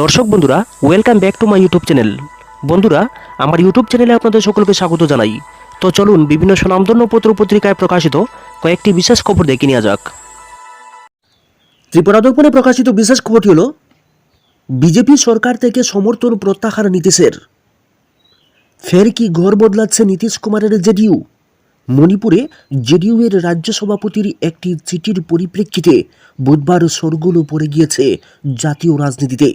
দর্শক বন্ধুরা welcome back to my YouTube channel বন্ধুরা, আমার ইউটিউব চ্যানেলে আপনাদের সকলকে স্বাগত জানাই। তো চলুন বিভিন্ন সুনামধন্য পত্র পত্রিকায় প্রকাশিত কয়েকটি বিশেষ খবর দেখে নেওয়া যাক। ত্রিপুরা দর্পণে প্রকাশিত বিশেষ খবরটি হল, বিজেপি সরকার থেকে সমর্থন প্রত্যাহার নীতিশের ফের কি ঘর বদলাচ্ছে নীতিশ কুমারের জেডিইউ? মণিপুরে জেডিইউ এর রাজ্য সভাপতির একটি চিঠির পরিপ্রেক্ষিতে বুধবার সরগোল পড়ে গিয়েছে জাতীয় রাজনীতিতে।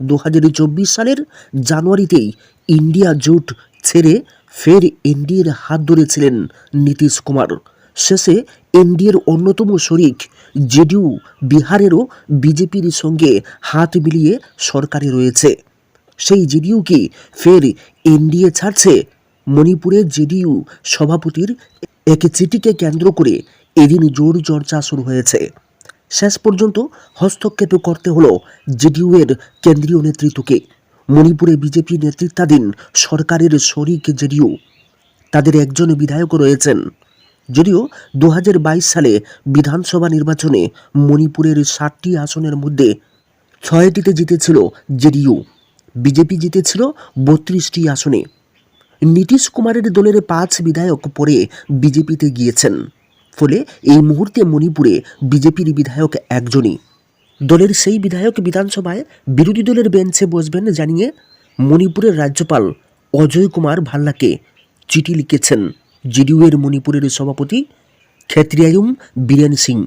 দু হাজার চব্বিশ সালের জানুয়ারিতেই ইন্ডিয়া জোট ছেড়ে ফের এনডিএর হাত ধরেছিলেন নীতিশ কুমার। শেষে এনডিএর অন্যতম শরিক জেডিউ বিহারেরও বিজেপির সঙ্গে হাত মিলিয়ে সরকারে রয়েছে। সেই জেডিউ কি ফের এনডিএ ছাড়ছে? মণিপুরে জেডিইউ সভাপতির এক চিঠিকে কেন্দ্র করে এদিন জোর চর্চা শুরু হয়েছে। শেষ পর্যন্ত হস্তক্ষেপ করতে হলো জেডিইউ এর কেন্দ্রীয় নেতৃত্বকে। মণিপুরে বিজেপি নেতৃত্বাধীন সরকারের শরিক জেডিইউ। তাদের একজন বিধায়ক রয়েছেন। যদিও দু হাজার বাইশ সালে বিধানসভা নির্বাচনে মণিপুরের ষাটটি আসনের মধ্যে ছয়টিতে জিতেছিল জেডিইউ। বিজেপি জিতেছিল বত্রিশটি আসনে। নীতিশ কুমারের দলের পাঁচ বিধায়ক পরে বিজেপিতে গিয়েছেন। ফলে এই মুহূর্তে মণিপুরে বিজেপির বিধায়ক একজনই। দলের সেই বিধায়ক বিধানসভায় বিরোধী দলের বেঞ্চে বসবেন জানিয়ে মণিপুরের রাজ্যপাল অজয় কুমার ভাল্লাকে চিঠি লিখেছেন জিডিউ এর মণিপুরের সভাপতি ক্ষেত্রিয়ায়ুম বীরেন সিং।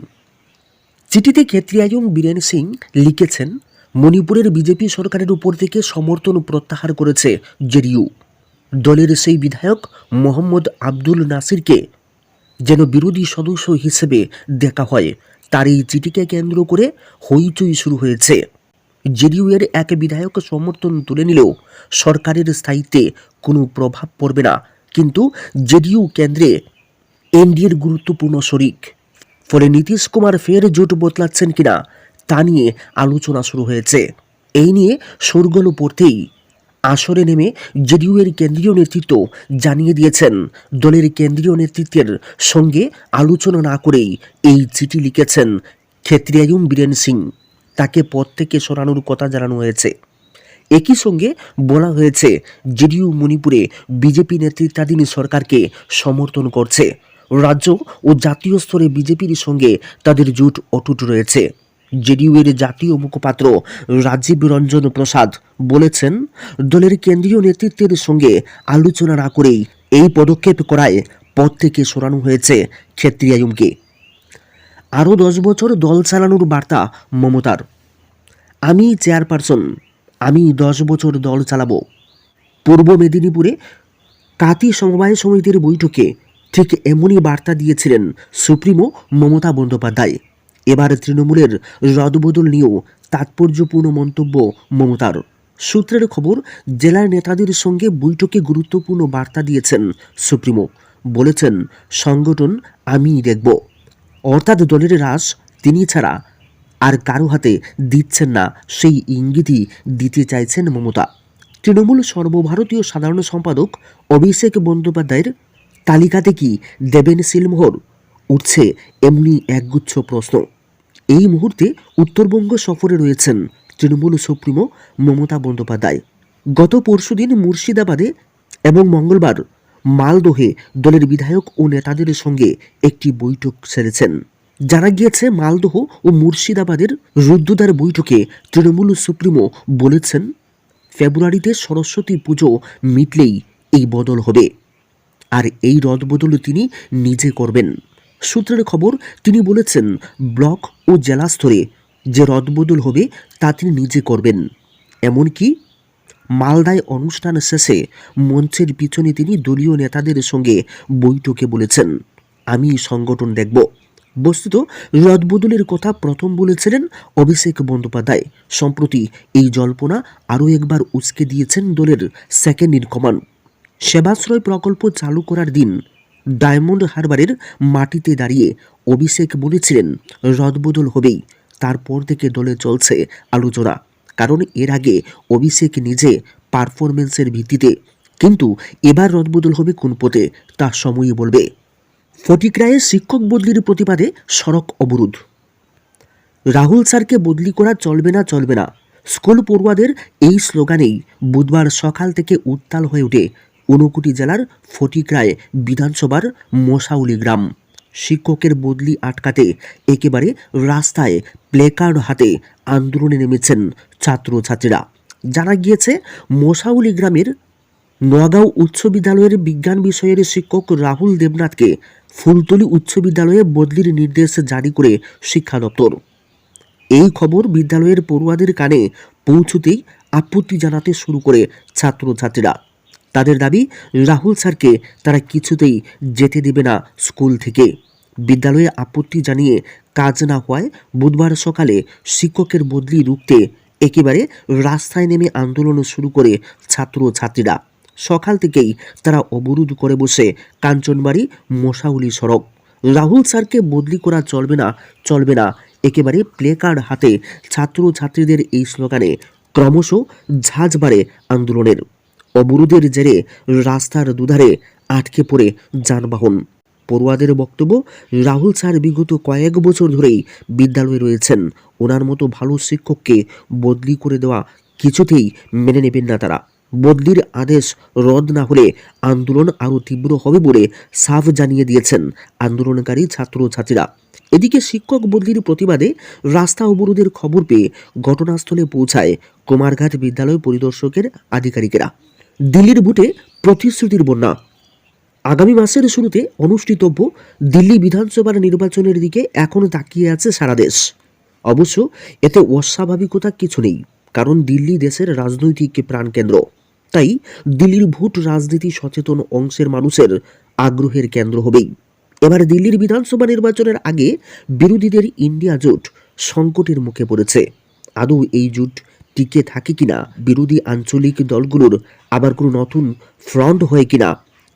চিঠিতে ক্ষেত্রিয়ায়ুম বীরেন সিং লিখেছেন, মণিপুরের বিজেপি সরকারের উপর থেকে সমর্থন প্রত্যাহার করেছে জেডিইউ। দলের সেই বিধায়ক মোহাম্মদ আব্দুল নাসিরকে যেন বিরোধী সদস্য হিসেবে দেখা হয়। তার এই চিঠিকে কেন্দ্র করে হইচই শুরু হয়েছে। জেডিইউ এর এক বিধায়ক সমর্থন তুলে নিলেও সরকারের স্থায়িত্বে কোনো প্রভাব পড়বে না। কিন্তু জেডিইউ কেন্দ্রে এনডিএর গুরুত্বপূর্ণ শরিক। ফলে নীতিশ কুমার ফের জোট বদলাচ্ছেন কিনা তা নিয়ে আলোচনা শুরু হয়েছে। এই নিয়ে শোরগোল পড়তেই আসরে নেমে জেডিইউ এর কেন্দ্রীয় নেতৃত্ব জানিয়ে দিয়েছেন। দলের কেন্দ্রীয় নেতৃত্বের সঙ্গে আলোচনা না করেই এই চিঠি লিখেছেন ক্ষেত্রিয়ায়ুম বীরেন সিং। তাকে পদ থেকে সরানোর কথা জানানো হয়েছে। একই সঙ্গে বলা হয়েছে, জেডিইউ মণিপুরে বিজেপি নেতৃত্বাধীন সরকারকে সমর্থন করছে। রাজ্য ও জাতীয় স্তরে বিজেপির সঙ্গে তাদের জোট অটুট রয়েছে। জেডিইউ এর জাতীয় মুখপাত্র রাজীব রঞ্জন প্রসাদ বলেছেন, দলের কেন্দ্রীয় নেতৃত্বের সঙ্গে আলোচনা না করেই এই পদক্ষেপ করায় পদ থেকে সরানো হয়েছে ক্ষেত্রিয়ায়ুমকে আরও দশ বছর দল চালানোর বার্তা মমতার। আমি চেয়ারপারসন, আমি দশ বছর দল চালাবো। পূর্ব মেদিনীপুরে কাতি সমবায় সমিতির বৈঠকে ঠিক এমনই বার্তা দিয়েছিলেন সুপ্রিমো মমতা বন্দ্যোপাধ্যায়। এবার তৃণমূলের রদবদল নিয়েও তাৎপর্যপূর্ণ মন্তব্য মমতার। সূত্রের খবর, জেলার নেতাদের সঙ্গে বৈঠকে গুরুত্বপূর্ণ বার্তা দিয়েছেন সুপ্রিমো। বলেছেন, সংগঠন আমিই দেখব। অর্থাৎ দলের রাস তিনি ছাড়া আর কারও হাতে দিচ্ছেন না, সেই ইঙ্গিতই দিতে চাইছেন মমতা। তৃণমূল সর্বভারতীয় সাধারণ সম্পাদক অভিষেক বন্দ্যোপাধ্যায়ের তালিকাতে কি দেবেন সিলমোহর? উঠছে এমনি একগুচ্ছ প্রশ্ন। এই মুহূর্তে উত্তরবঙ্গ সফরে রয়েছেন তৃণমূল সুপ্রিমো মমতা বন্দ্যোপাধ্যায়। গত পরশুদিন মুর্শিদাবাদে এবং মঙ্গলবার মালদহে দলের বিধায়ক ও নেতাদের সঙ্গে একটি বৈঠক সেরেছেন। জানা গিয়েছে, মালদহ ও মুর্শিদাবাদের রুদ্রদার বৈঠকে তৃণমূল সুপ্রিমো বলেছেন, ফেব্রুয়ারিতে সরস্বতী পুজো মিটলেই এই বদল হবে। আর এই রদবদল তিনি নিজে করবেন। সূত্রের খবর, তিনি বলেছেন, ব্লক ও জেলা স্তরে যে রদবদল হবে, তা তিনি নিজে করবেন। এমনকি মালদায় অনুষ্ঠান শেষে মঞ্চের পিছনে তিনি দলীয় নেতাদের সঙ্গে বৈঠকে বলেছেন, আমি সংগঠন দেখব। বস্তুত, রদবদলের কথা প্রথম বলেছিলেন অভিষেক বন্দ্যোপাধ্যায়। সম্প্রতি এই জল্পনা আরও একবার উস্কে দিয়েছেন দলের সেকেন্ড ইন কমান্ড সেবাশ্রয় প্রকল্প চালু করার দিন ডায়মন্ড হারবারের মাটিতে দাঁড়িয়ে অভিষেক বলেছিলেন, রদবদল হবেই, তারপর থেকে দলে চলছে আলোচনা। কারণ এর আগে অভিষেক নিজে পারফরমেন্সের ভিত্তিতে, কিন্তু এবার রদবদল হবে কোন পথে, তা সময়ই বলবে। ফটিকরায়ে শিক্ষক বদলির প্রতিবাদে সড়ক অবরোধ। রাহুল স্যারকে বদলি করা চলবে না চলবে না। স্কুল পড়ুয়াদের এই স্লোগানেই বুধবার সকাল থেকে উত্তাল হয়ে ওঠে ঊনকোটি জেলার ফটিকরায় বিধানসভার মশাউলি গ্রাম। শিক্ষকের বদলি আটকাতে একেবারে রাস্তায় প্লেকার্ড হাতে আন্দোলনে নেমেছেন ছাত্রছাত্রীরা। জানা গিয়েছে, মশাউলি গ্রামের নগাঁও উচ্চ বিদ্যালয়ের বিজ্ঞান বিষয়ের শিক্ষক রাহুল দেবনাথকে ফুলতলি উচ্চ বিদ্যালয়ে বদলির নির্দেশ জারি করে শিক্ষা দপ্তর। এই খবর বিদ্যালয়ের পড়ুয়াদের কানে পৌঁছতেই আপত্তি জানাতে শুরু করে ছাত্রছাত্রীরা। তাদের দাবি, রাহুল স্যারকে তারা কিছুতেই যেতে দেবে না স্কুল থেকে। বিদ্যালয়ে আপত্তি জানিয়ে কাজ না হওয়ায় বুধবার সকালে শিক্ষকের বদলি রুখতে একেবারে রাস্তায় নেমে আন্দোলন শুরু করে ছাত্রছাত্রীরা। সকাল থেকেই তারা অবরোধ করে বসে কাঞ্চনবাড়ি মশাউলি সড়ক। রাহুল স্যারকে বদলি করা চলবে না চলবে না, একেবারে প্লে কার্ড হাতে ছাত্রছাত্রীদের এই স্লোগানে ক্রমশ ঝাঁজ বাড়ে আন্দোলনের। অবরোধের জেরে রাস্তার দুধারে আটকে পড়ে যানবাহন। পড়ুয়াদের বক্তব্য, রাহুল স্যার বিগত কয়েক বছর ধরেই বিদ্যালয়ে রয়েছেন। ওনার মতো ভালো শিক্ষককে বদলি করে দেওয়া কিছুতেই মেনে নেবেন না তারা। বদলির আদেশ রদ না হলে আন্দোলন আরও তীব্র হবে বলে সাফ জানিয়ে দিয়েছেন আন্দোলনকারী ছাত্রছাত্রীরা। এদিকে শিক্ষক বদলির প্রতিবাদে রাস্তা অবরোধের খবর পেয়ে ঘটনাস্থলে পৌঁছায় কুমারঘাট বিদ্যালয় পরিদর্শকের আধিকারিকেরা। দিল্লির বুটে প্রতিশ্রুতির বন্যা। আগামী মাসের শুরুতে অনুষ্ঠিতব্য দিল্লি বিধানসভার নির্বাচনের দিকে এখন তাকিয়ে আছে সারা দেশ। অবশ্য এতে অস্বাভাবিকতা কিছু নেই, কারণ দিল্লি দেশের রাজনৈতিক প্রাণকেন্দ্র। তাই দিল্লির ভোট রাজনীতি সচেতন অংশের মানুষের আগ্রহের কেন্দ্র হবেই। এবার দিল্লির বিধানসভা নির্বাচনের আগে বিরোধীদের ইন্ডিয়া জোট সংকটের মুখে পড়েছে। আদৌ এই জোট টিকে থাকে কিনা? বিরোধী আঞ্চলিক দলগুলোর আবার কোনো নতুন ফ্রন্ট হয় কিনা?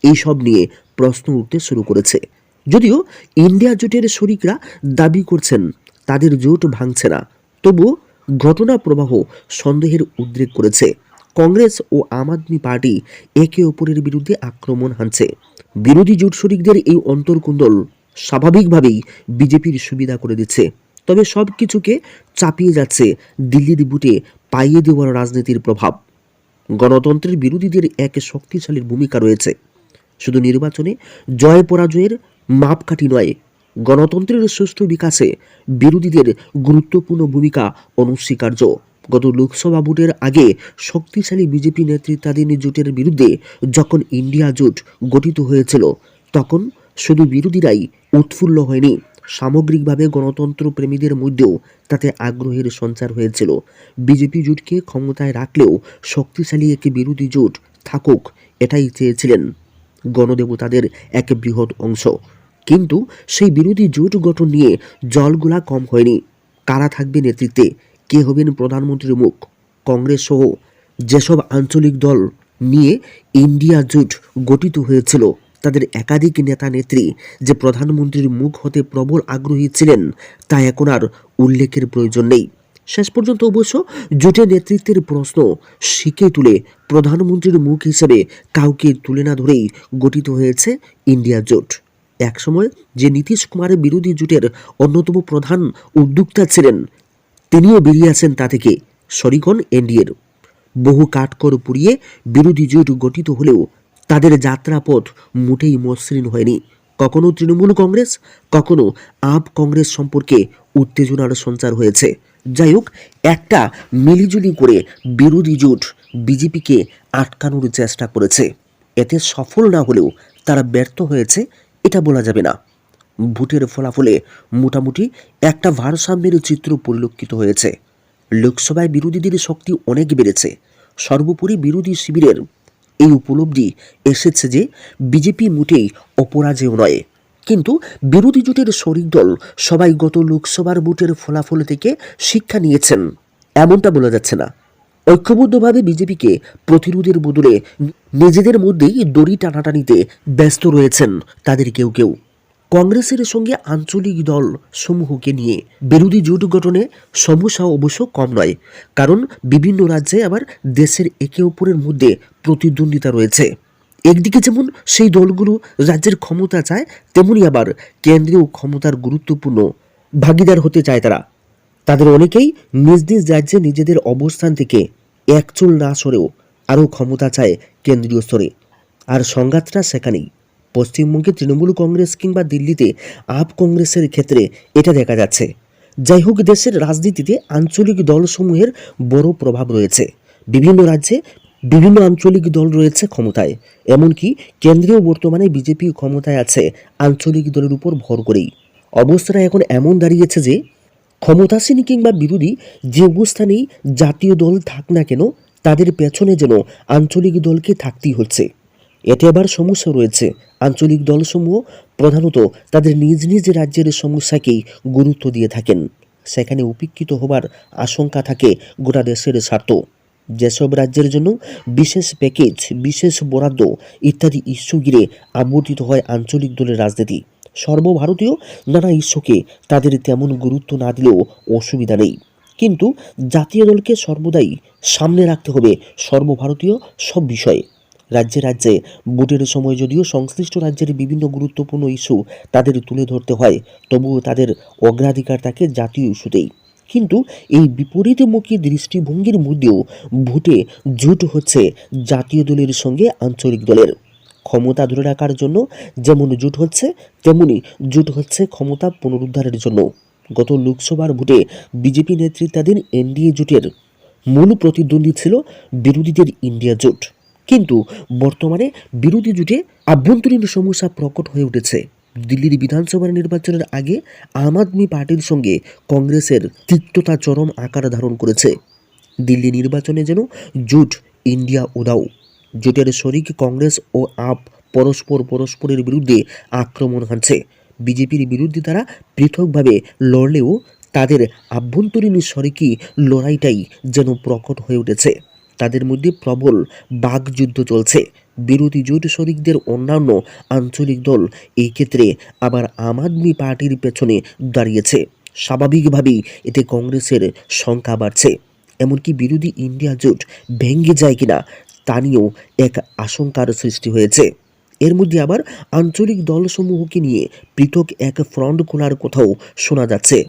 এইসব নিয়ে প্রশ্ন উঠতে শুরু করেছে। যদিও ইন্ডিয়া জোটের শরিকরা দাবি করছেন, তাদের জোট ভাঙছে না। তবু ঘটনা প্রবাহ সন্দেহের উদ্রেক করেছে। কংগ্রেস ও আম আদমি পার্টি একে অপরের বিরুদ্ধে আক্রমণ হানছে। বিরোধী জোট শরিকদের এই অন্তর্কুন্দল স্বাভাবিকভাবেই বিজেপির সুবিধা করে দিচ্ছে। তবে সব কিছুকে চাপিয়ে যাচ্ছে দিল্লির বুটে পাইয়ে দেওয়ার রাজনীতির প্রভাব। গণতন্ত্রের বিরোধীদের এক শক্তিশালী ভূমিকা রয়েছে। শুধু নির্বাচনে জয় পরাজয়ের মাপকাঠি নয়, গণতন্ত্রের সুষ্ঠু বিকাশে বিরোধীদের গুরুত্বপূর্ণ ভূমিকা অনস্বীকার্য। গত লোকসভা ভোটের আগে শক্তিশালী বিজেপি নেতৃত্বাধীন জোটের বিরুদ্ধে যখন ইন্ডিয়া জোট গঠিত হয়েছিল, তখন শুধু বিরোধীরাই উৎফুল্ল হয়নি। সামগ্রিকভাবে গণতন্ত্র প্রেমীদের মধ্যেও তাতে আগ্রহের সঞ্চার হয়েছিল। বিজেপি জোটকে ক্ষমতায় রাখলেও শক্তিশালী একটি বিরোধী জোট থাকুক, এটাই চেয়েছিলেন। গণদেবতাদের এক বৃহৎ অংশ। কিন্তু সেই বিরোধী জোট গঠন নিয়ে জলগুলা কম হয়নি। কারা থাকবে নেতৃত্বে? কে হবেন প্রধানমন্ত্রীর মুখ? কংগ্রেস সহ যেসব আঞ্চলিক দল নিয়ে ইন্ডিয়া জোট গঠিত হয়েছিল তাদের একাধিক নেতা নেত্রী যে প্রধানমন্ত্রীর মুখ হতে প্রবল আগ্রহী ছিলেন তা এখন আর উল্লেখের প্রয়োজন নেই। শেষ পর্যন্ত অবশ্য জোটের নেতৃত্বের প্রশ্ন শিখে তুলে প্রধানমন্ত্রীর মুখ হিসেবে কাউকে তুলে না ধরেই গঠিত হয়েছে ইন্ডিয়া জোট। একসময় যে নীতিশ কুমারের বিরোধী জোটের অন্যতম প্রধান উদ্যোক্তা ছিলেন, তিনিও বেরিয়ে আছেন তা থেকে, শরিকন এনডিএর। বহু কাঠকর পুড়িয়ে বিরোধী জোট গঠিত হলেও তাদের যাত্রাপথ মোটেই মসৃণ হয়নি। কখনো তৃণমূল কংগ্রেস, কখনো আপ কংগ্রেস সম্পর্কে উত্তেজনার সঞ্চার হয়েছে। যাই হোক, একটা মিলিজুলি করে বিরোধী জোট বিজেপিকে আটকানোর চেষ্টা করেছে। এতে সফল না হলেও তারা ব্যর্থ হয়েছে, এটা বলা যাবে না। ভোটের ফলাফলে মোটামুটি একটা ভারসাম্যের চিত্র পরিলক্ষিত হয়েছে। লোকসভায় বিরোধীদের শক্তি অনেক বেড়েছে। সর্বোপরি বিরোধী শিবিরের এই উপলব্ধি এসেছে যে বিজেপি মোটেই অপরাজেয় নয়। কিন্তু বিরোধী জোটের শরিক দল সবাই গত লোকসভার ভোটের ফলাফল থেকে শিক্ষা নিয়েছেন। এমনটা বলা যাচ্ছে না। ঐক্যবদ্ধভাবে বিজেপিকে প্রতিরোধের বদলে নিজেদের মধ্যেই দড়ি টানাটানিতে ব্যস্ত রয়েছেন তাদের কেউ কেউ। কংগ্রেসের সঙ্গে আঞ্চলিক দল সমূহকে নিয়ে। বিরোধী জোট গঠনে সমস্যা অবশ্য কম নয়, কারণ বিভিন্ন রাজ্যে আবার দেশের একে অপরের মধ্যে প্রতিদ্বন্দ্বিতা রয়েছে। একদিকে যেমন সেই দলগুলো রাজ্যের ক্ষমতা চায়, তেমনি আবার কেন্দ্রীয় ক্ষমতার গুরুত্বপূর্ণ ভাগিদার হতে চায় তারা। তাদের অনেকেই নিজ নিজ রাজ্যে নিজেদের অবস্থান থেকে একচুল না সরেও আরও ক্ষমতা চায় কেন্দ্রীয় স্তরে। আর সংঘাতটা সেখানেই। পশ্চিমবঙ্গে তৃণমূল কংগ্রেস কিংবা দিল্লিতে আপ কংগ্রেসের ক্ষেত্রে এটা দেখা যাচ্ছে। যাই হোক, দেশের রাজনীতিতে আঞ্চলিক দলসমূহের বড় প্রভাব রয়েছে। বিভিন্ন রাজ্যে বিভিন্ন আঞ্চলিক দল রয়েছে ক্ষমতায়। এমনকি কেন্দ্রীয় বর্তমানে বিজেপি ক্ষমতায় আছে, আঞ্চলিক দলের উপর ভর করেই। অবস্থাটা এখন এমন দাঁড়িয়েছে যে, ক্ষমতাসীন কিংবা বিরোধী যে অবস্থানেই জাতীয় দল থাক না কেন, তাদের পেছনে যেন আঞ্চলিক দলকে থাকতেই হচ্ছে। এতে আবার সমস্যা রয়েছে। আঞ্চলিক দলসমূহ প্রধানত তাদের নিজ নিজ রাজ্যের সমস্যাকেই গুরুত্ব দিয়ে থাকেন। সেখানে উপেক্ষিত হবার আশঙ্কা থাকে গোটা দেশের স্বার্থ। যেসব রাজ্যের জন্য বিশেষ প্যাকেজ, বিশেষ বরাদ্দ ইত্যাদি ইস্যু ঘিরে আবর্তিত হয় আঞ্চলিক দলের রাজনীতি, সর্বভারতীয় নানা ইস্যুকে তাদের তেমন গুরুত্ব না দিলেও অসুবিধা নেই। কিন্তু জাতীয় দলকে সর্বদাই সামনে রাখতে হবে সর্বভারতীয় সব বিষয়ে। রাজ্যে রাজ্যে, ভোটের সময় যদিও সংশ্লিষ্ট রাজ্যের বিভিন্ন গুরুত্বপূর্ণ ইস্যু তাদের তুলে ধরতে হয়, তবুও তাদের অগ্রাধিকার থাকে জাতীয় ইস্যুতেই। কিন্তু এই বিপরীতমুখী দৃষ্টিভঙ্গির মধ্যেও ভোটে জোট হচ্ছে জাতীয় দলের সঙ্গে আঞ্চলিক দলের। ক্ষমতা ধরে রাখার জন্য যেমন জোট হচ্ছে, তেমনি জোট হচ্ছে ক্ষমতা পুনরুদ্ধারের জন্য। গত লোকসভার ভোটে বিজেপি নেতৃত্বাধীন এনডিএ জোটের মূল প্রতিদ্বন্দ্বী ছিল বিরোধীদের ইন্ডিয়া জোট। কিন্তু বর্তমানে বিরোধী জুটে আভ্যন্তরীণ সমস্যা প্রকট হয়ে উঠেছে। দিল্লির বিধানসভা নির্বাচনের আগে আম আদমি পার্টির সঙ্গে কংগ্রেসের তিক্ততা চরম আকার ধারণ করেছে। দিল্লি নির্বাচনে যেন জোট ইন্ডিয়া উদাও। জোটের শরিক কংগ্রেস ও আপ পরস্পর পরস্পরের বিরুদ্ধে আক্রমণ হানছে। বিজেপির বিরুদ্ধে তারা পৃথকভাবে লড়লেও তাদের আভ্যন্তরীণ শরিকি লড়াইটাই যেন প্রকট হয়ে উঠেছে। তাদের মধ্যে প্রবল বাগযুদ্ধ চলছে। বিরোধী জোট শরিকদের অন্যান্য আঞ্চলিক দল এই ক্ষেত্রে আবার আম আদমি পার্টির পেছনে দাঁড়িয়েছে। স্বাভাবিকভাবেই এতে কংগ্রেসের সংখ্যা বাড়ছে। এমনকি বিরোধী ইন্ডিয়া জোট ভেঙে যায় কিনা তা নিয়েও এক আশঙ্কার সৃষ্টি হয়েছে। এর মধ্যে আবার আঞ্চলিক দলসমূহকে নিয়ে পৃথক এক ফ্রন্ট খোলার কোথাও শোনা যাচ্ছে।